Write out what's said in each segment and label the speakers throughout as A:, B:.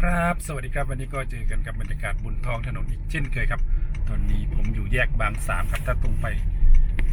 A: ครับ สวัสดีครับวันนี้ก็เจอกันกับบรรยากาศบนท้องถนนอีกเช่นเคยครับ ตอนนี้ผมอยู่แยกบางสามครับถ้าตรงไป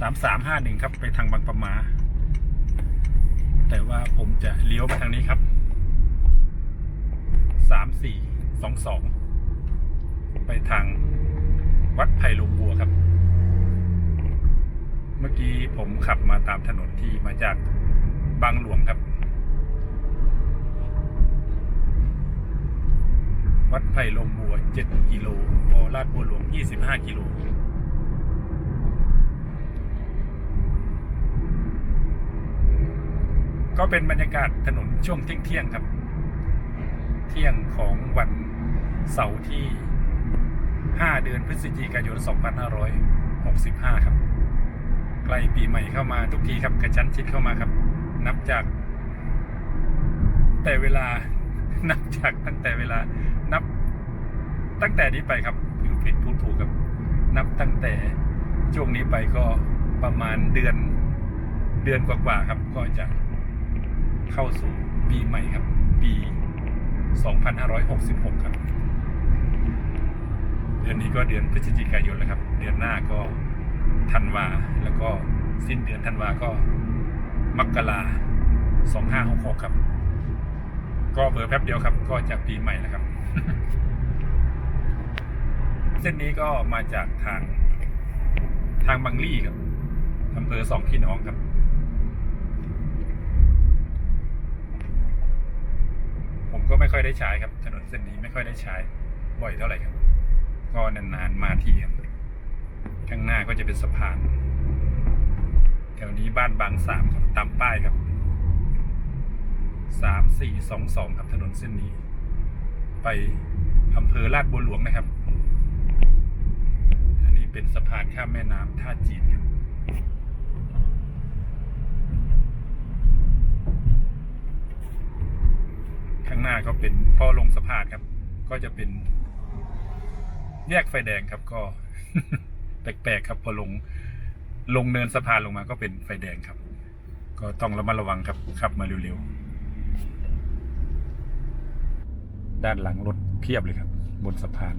A: สามสามห้าหนึ่งครับไปทางบางปะมา แต่ว่าผมจะเลี้ยวไปทางนี้ครับสามสี่สองสองไปทางวัดไผ่ลงบัวครับ เมื่อกี้ผมขับมาตามถนนที่มาจากบางหลวงครับ วัดไผ่ลงบัว 7 กิโลพอลาดบัวหลวง 25 กิโลก็เป็นบรรยากาศถนนช่วงเที่ยงครับ เที่ยงของวันเสาร์ที่ 5 เดือนพฤศจิกายน 2565 ครับ ใกล้ปีใหม่เข้ามาทุกทีครับกระชั้นชิดเข้ามาครับ นับจาก แต่เวลานับจากตั้งแต่เวลา ตั้งแต่นี้ไปครับพูดผิดพูดถูกครับ นับตั้งแต่ช่วงนี้ไปก็ประมาณเดือนเดือนกว่าๆครับ ก็จะเข้าสู่ปีใหม่ครับ ปี 2566 ครับ เดือนนี้ก็เดือนพฤศจิกายนแล้วครับ เดือนหน้าก็ธันวาแล้วก็สิ้นเดือนธันวาก็มกรา2566 ครับ ก็เบอร์แป๊บเดียวครับ ก็จะปีใหม่แล้วครับ เส้นนี้ก็มาจากทางทางบางลี่ครับอำเภอสองพี่น้องครับ ผมก็ไม่ค่อยได้ใช้ครับ ถนนเส้นนี้ไม่ค่อยได้ใช้ บ่อยเท่าไหร่ครับ ก็นานๆมาทีครับข้างหน้าก็จะเป็นสะพานแถวนี้บ้านบางสามครับตามป้ายครับสามสี่สองสองครับถนนเส้นนี้ ไปอำเภอลาดบัวหลวงนะครับ เป็นสะพานข้ามแม่น้ำท่าจีนครับข้างหน้าก็เป็นพอลงสะพานครับ ก็จะเป็น แยกไฟแดงครับก็แปลกๆครับพอลงลงเนินสะพานลงมาก็เป็นไฟแดงครับ ก็ต้องระมัดระวังครับขับมาเร็วๆ ด้านหลังรถเพียบเลยครับ บนสะพาน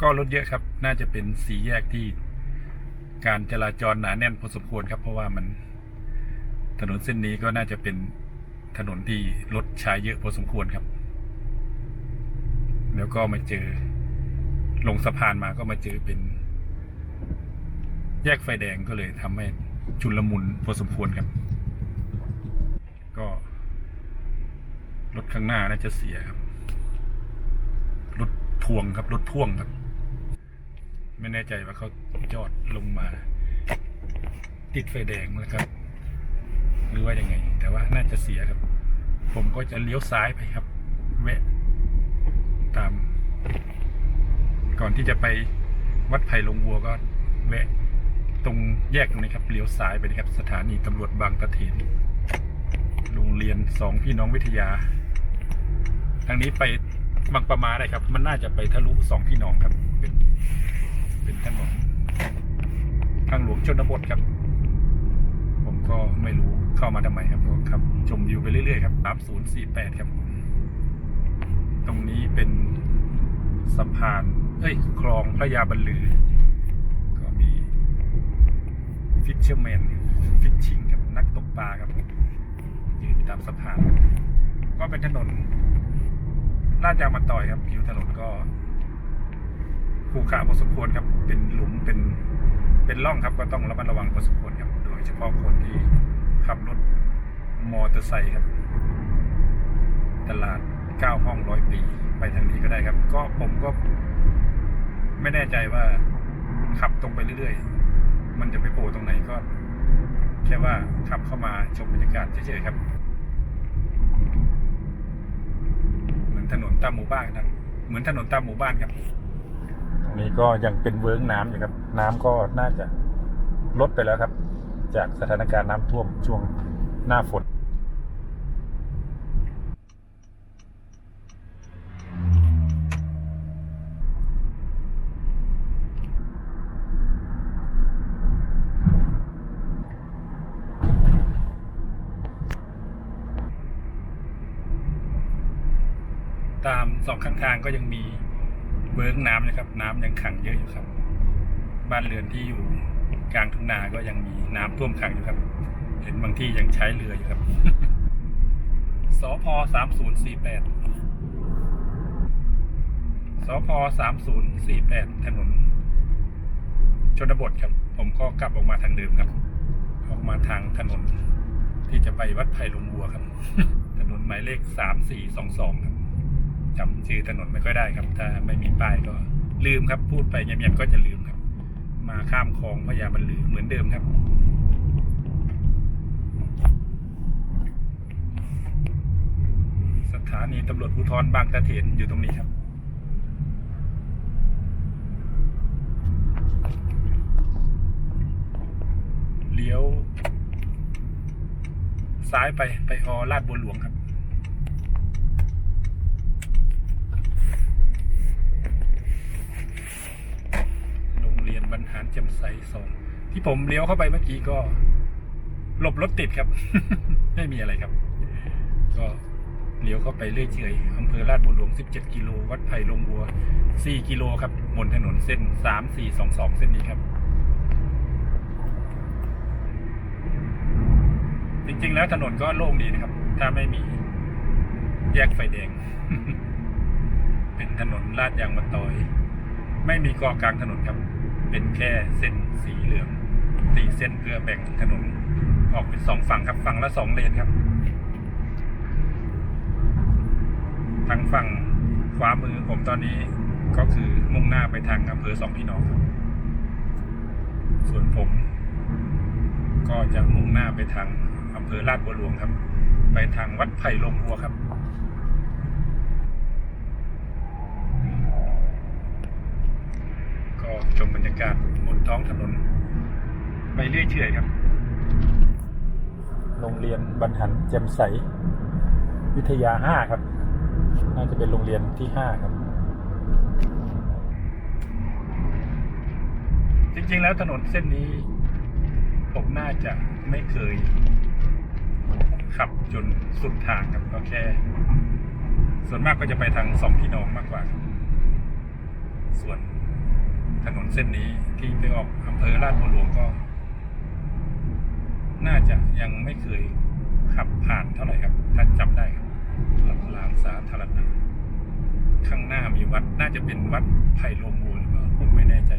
A: ก็รถเยอะครับ น่าจะเป็นสีแยกที่การจราจรหนาแน่นพอสมควรครับ เพราะว่ามันถนนเส้นนี้ก็น่าจะเป็นถนนที่รถใช้เยอะพอสมควรครับ แล้วก็มาเจอลงสะพานมาก็มาเจอเป็น แยกไฟแดงก็เลยทำให้ชุนลมุนพอสมควรครับ ก็รถข้างหน้าน่าจะเสียครับรถทวงครับรถพ่วงครับ ไม่แน่ใจว่าเขาจอดลงมา ติดไฟแดงนะครับ หรือว่ายังไง แต่ว่าน่าจะเสียครับ ผมก็จะเลี้ยวซ้ายไปครับ แวะ ตาม ก่อนที่จะไปวัดไผ่ลงวัวก็ แวะ ตรงแยกตรงนี้ครับเลี้ยวซ้ายไปนะครับ สถานีตำรวจบางตะเถนโรงเรียนสองพี่น้องวิทยา ทางนี้ไปบางประมาได้ครับ มันน่าจะไปทะลุสองพี่น้องครับเป็น เป็นถนนทางหลวงชนบทครับ ผมก็ไม่รู้เข้ามาทำไมครับก็ขับ ชมวิวไปเรื่อยๆครับสามศูนย์สี่แปดครับ ตรงนี้เป็นสะพาน เอ้ย คลองพระยาบรรลือ ก็มีฟิชเชอร์แมนฟิชชิงครับ นักตกปลาครับยืนตามสะพาน ก็เป็นถนนลาดยางมาต่อยครับผิวถนนก็ ขรุขระพอสมควรครับ เป็นหลุมเป็นเป็นร่องครับก็ต้องระมัดระวังพอสมควรครับ โดยเฉพาะคนที่ขับรถมอเตอร์ไซค์ครับ ตลาดเก้าห้องร้อยปี ไปทางนี้ก็ได้ครับ ก็ผมก็ไม่แน่ใจว่าขับตรงไปเรื่อยๆ มันจะไปโผล่ตรงไหนก็ แค่ว่าขับเข้ามาชมบรรยากาศเฉยๆครับ เหมือนถนนตามหมู่บ้านครับเหมือนถนนตามหมู่บ้านครับ นี่ก็ยังเป็นเวิ้งน้ำอยู่ครับ น้ำก็น่าจะลดไปแล้วครับ จากสถานการณ์น้ำท่วมช่วงหน้าฝนตามสองข้างทางก็ยังมี เวิร์กน้ำนะครับ น้ำยังขังเยอะอยู่ครับ บ้านเรือนที่อยู่กลางทุ่งนาก็ยังมีน้ำท่วมขังอยู่ครับ เห็นบางที่ยังใช้เรืออยู่ครับสพสามศูนย์สี่แปดสพสามศูนย์สี่แปดถนน ชนบทครับ ผมก็กลับออกมาทางเดิมครับ ออกมาทางถนนที่จะไปวัดไผ่ลงบัวครับ ถนนหมายเลขสามสี่สองสองครับ จำชื่อถนนไม่ค่อยได้ครับ ถ้าไม่มีป้ายก็ลืมครับ พูดไปเงียบๆก็จะลืมครับ มาข้ามคลองพญาบรรลือเหมือนเดิมครับสถานีตำรวจภูธรบางตะเถนอยู่ตรงนี้ครับ เลี้ยว ซ้ายไปไปอลาดบัวหลวงครับ โรงเรียน บรรหารแจำใสสองที่ผมเลี้ยวเข้าไปเมื่อกี้ก็ หลบรถติดครับ ไม่มีอะไรครับ ก็เลี้ยวเข้าไปเรื่อยเฉยอำเภอลาดบัวหลวง 17 กิโล วัดไผ่ลงบัว 4 กิโลครับ บนถนนเส้น 3422 เส้นนี้ครับ จริงๆ แล้วถนนก็โล่งดีนะครับ ถ้าไม่มีแยกไฟแดง เป็นถนนลาดยางมะตอย ไม่มีกาะกลางถนนครับ เป็นแค่เส้นสีเหลืองตีเส้นเพื่อแบ่งถนนออกเป็นสองฝั่งครับฝั่งละสองเลนครับทางฝั่งขวามือผมตอนนี้ก็คือมุ่งหน้าไปทางอำเภอสองพี่น้องครับ ส่วนผม ก็จะมุ่งหน้าไปทางอำเภอลาดบัวหลวงครับ ไปทางวัดไผ่ลงบัวครับ ก็ ชมบรรยากาศบนท้องถนน ไปเรื่อยเฉยครับ โรงเรียนบรรหันแจ่มใส วิทยาห้าครับ น่าจะเป็นโรงเรียนที่ห้าครับ จริงๆแล้วถนนเส้นนี้ ผมน่าจะไม่เคย ขับจนสุดทางครับก็แค่ส่วนมากก็จะไปทางสองพี่น้องมากกว่า ส่วน ถนนเส้นนี้ที่ไปออกอำเภอลาดบัวหลวงก็ น่าจะยังไม่เคยขับผ่านเท่าไหร่ครับ ถ้าจำได้ครับลำรางสาธารณะข้างหน้ามีวัด น่าจะเป็นวัดไผ่ลงบัวหรือเปล่าผมไม่แน่ใจ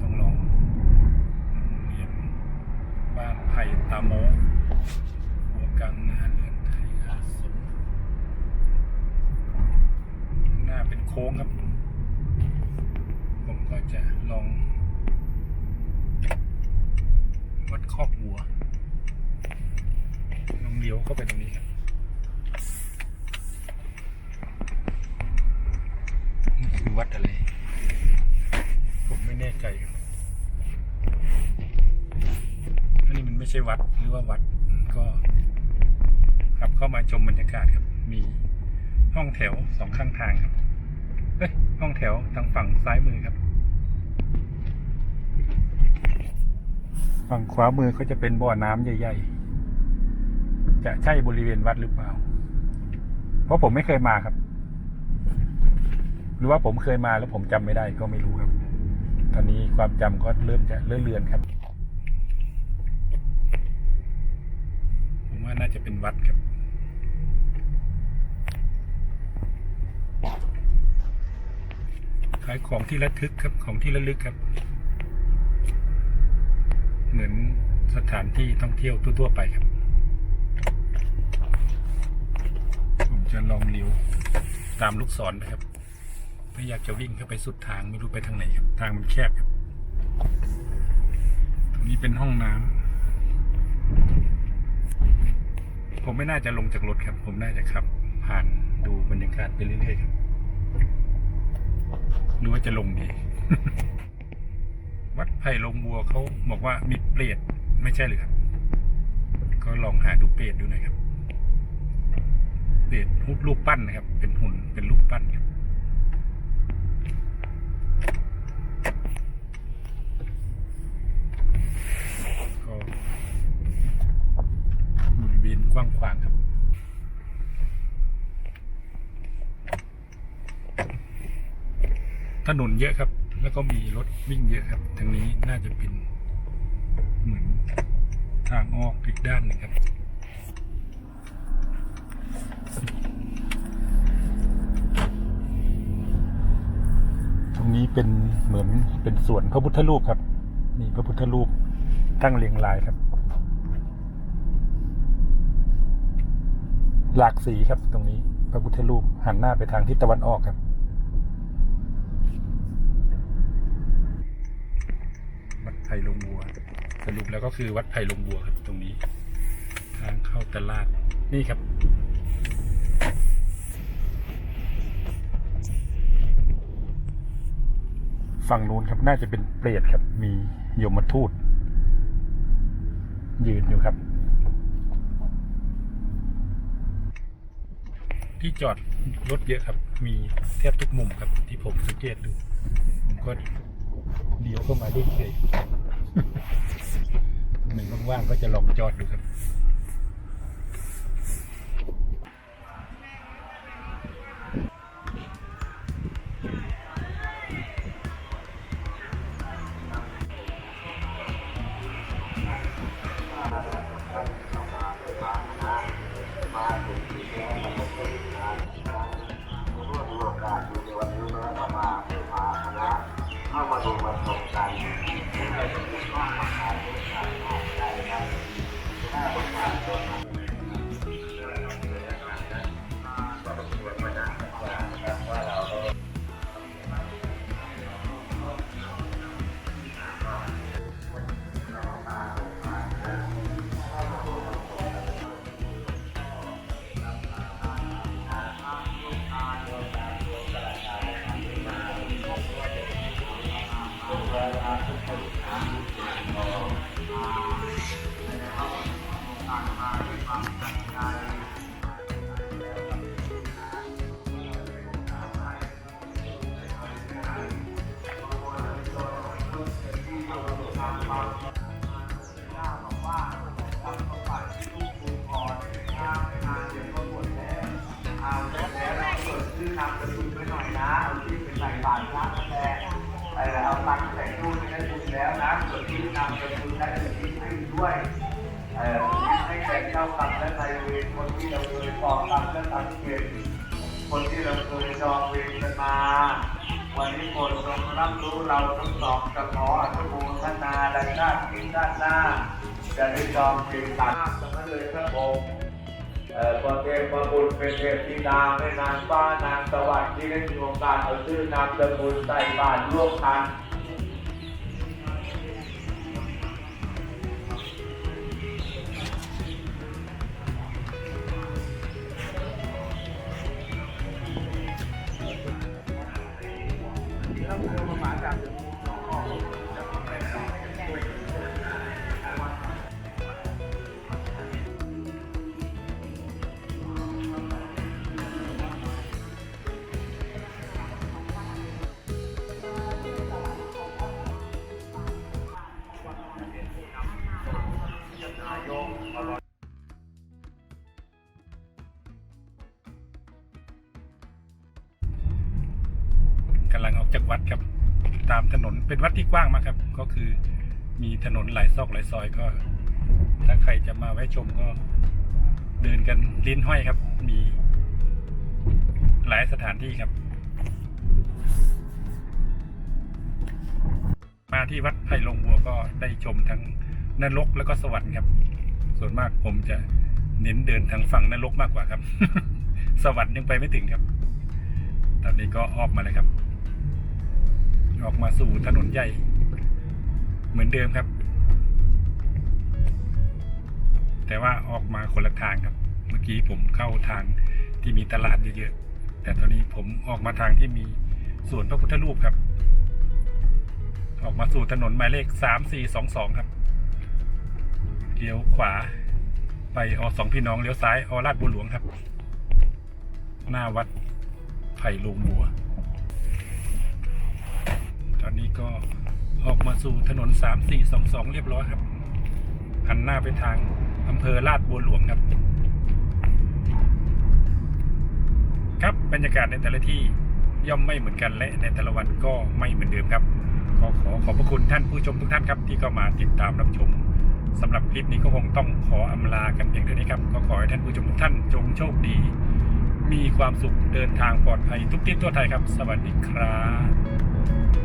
A: ต้องลองเรียนบ้านไผ่ตาโมหัวกังนาเรือนไทยอาสมข้างหน้าเป็นโค้งครับ ก็จะลองวัดคอกวัวลองเลี้ยวเข้าไปตรงนี้ครับนี่คือวัดอะไร ผมไม่แน่ใจครับอันนี้มันไม่ใช่วัดหรือว่าวัดก็ขับเข้ามาชมบรรยากาศครับ มีห้องแถวสองข้างทางครับเอ้ยห้องแถวทางฝั่งซ้ายมือครับ ฝั่งขวามือก็จะเป็นบ่อน้ำใหญ่ ๆ จะใช่บริเวณวัดหรือเปล่า เพราะผมไม่เคยมาครับ หรือว่าผมเคยมาแล้วผมจำไม่ได้ก็ไม่รู้ครับ ตอนนี้ความจำก็เริ่มจะเลื่อนเลือนครับ ผมว่าน่าจะเป็นวัดครับขายของที่ระทึกครับของที่ระลึกครับ เหมือนสถานที่ท่องเที่ยวทั่วๆไปครับ ผมจะลองเลี้ยวตามลูกศรนะครับไม่อยากจะวิ่งเข้าไปสุดทางไม่รู้ไปทางไหนครับทางมันแคบครับตรงนี้เป็นห้องน้ำผมไม่น่าจะลงจากรถครับ ผมน่าจะขับ ผ่านดูบรรยากาศไปเรื่อยๆครับหรือว่าจะลงดี วัดไผ่ลงบัวเขาบอกว่ามีเปรตไม่ใช่หรือครับ ก็ลองหาดูเปรตดูหน่อยครับเปรตรูปปั้นนะครับ เป็นหุ่นเป็นรูปปั้นครับก็บริเวณกว้างขวางครับถนนเยอะครับ แล้วก็มีรถวิ่งเยอะครับทางนี้น่าจะเป็นเหมือนทางออกอีกด้านหนึ่งครับตรงนี้เป็นเหมือนเป็นส่วนพระพุทธรูปครับ นี่พระพุทธรูปตั้งเรียงรายครับ หลากสีครับตรงนี้พระพุทธรูปหันหน้าไปทางทิศตะวันออกครับ วัดไผ่ลงบัว สรุปแล้วก็คือวัดไผ่ลงบัวครับตรงนี้ ทางเข้าตลาดนี่ครับฝั่งนู้นครับน่าจะเป็นเปรตครับ มียมทูต ยืนอยู่ครับ ที่จอดรถเยอะครับ มีแทบทุกมุมครับ ที่ผมสังเกตดู ผมก็เลี้ยวเข้ามาเรื่อยๆ หนึ่งว่างๆก็จะลองจอดดูครับ
B: เปิดชื่อนามสกุลไว้หน่อยนะเอาชื่เป็นใส่บาตรพระนั่นแหละเออเอาตังค์ใส่ตู้งได้บุญแล้วนะเปิดชื่อนามสกุลได้เปิดชื่ให้ด้วยเออให้แก่เจ้ากรรมและนายเวรคนที่เราเคยก่อกรรมและทำเวรคนที่เราเคยจองเวรกันมา วันนี้โปรดทรงรับรู้เราทั้งสองจะขออนุโมทนาในชาตินี้ชาติหน้าจะได้จองเวรตามสมัยเลยพระองค์ พระเทพพระบุญเป็นเทพธิดาแม่นางฟ้านางสวัสดิ์ที่ได้มีโอกาสเอาชื่อนามสกุลใส่บาตรร่วม
A: ทาน จากวัดครับตามถนนเป็นวัดที่กว้างมากครับ ก็คือมีถนนหลายซอกหลายซอยก็ ถ้าใครจะมาแวะชมก็เดินกันลิ้นห้อยครับ มีหลายสถานที่ครับ มาที่วัดไผ่ลงบัวก็ได้ชมทั้งนรกแล้วก็สวรรค์ครับ ส่วนมากผมจะเน้นเดินทางฝั่งนรกมากกว่าครับ สวรรค์ยังไปไม่ถึงครับ ตอนนี้ก็ออกมาเลยครับ ออกมาสู่ถนนใหญ่ เหมือนเดิมครับ แต่ว่าออกมาคนละทางครับ เมื่อกี้ผมเข้าทางที่มีตลาดเยอะๆแต่ตอนนี้ผมออกมาทางที่มีสวนพระพุทธรูปครับ ออกมาสู่ถนนหมายเลขสามสี่สองสองครับเลี้ยวขวา ไปอสองพี่น้องเลี้ยวซ้ายอลาดบัวหลวงครับ หน้าวัดไผ่ลงบัว ตอนนี้ก็ออกมาสู่ถนนสามสี่สองสองเรียบร้อยครับ หันหน้าไปทางอำเภอลาดบัวหลวงครับ ครับบรรยากาศในแต่ละที่ย่อมไม่เหมือนกันและในแต่ละวันก็ไม่เหมือนเดิมครับก็ขอขอบพระคุณท่านผู้ชมทุกท่านครับ ที่เข้ามาติดตามรับชมสำหรับคลิปนี้ก็คงต้องขออำลากันเพียงเท่านี้ครับ ก็ขอให้ท่านผู้ชมทุกท่านจงโชคดี มีความสุขเดินทางปลอดภัยทุกทิศทั่วไทยครับ สวัสดีครับ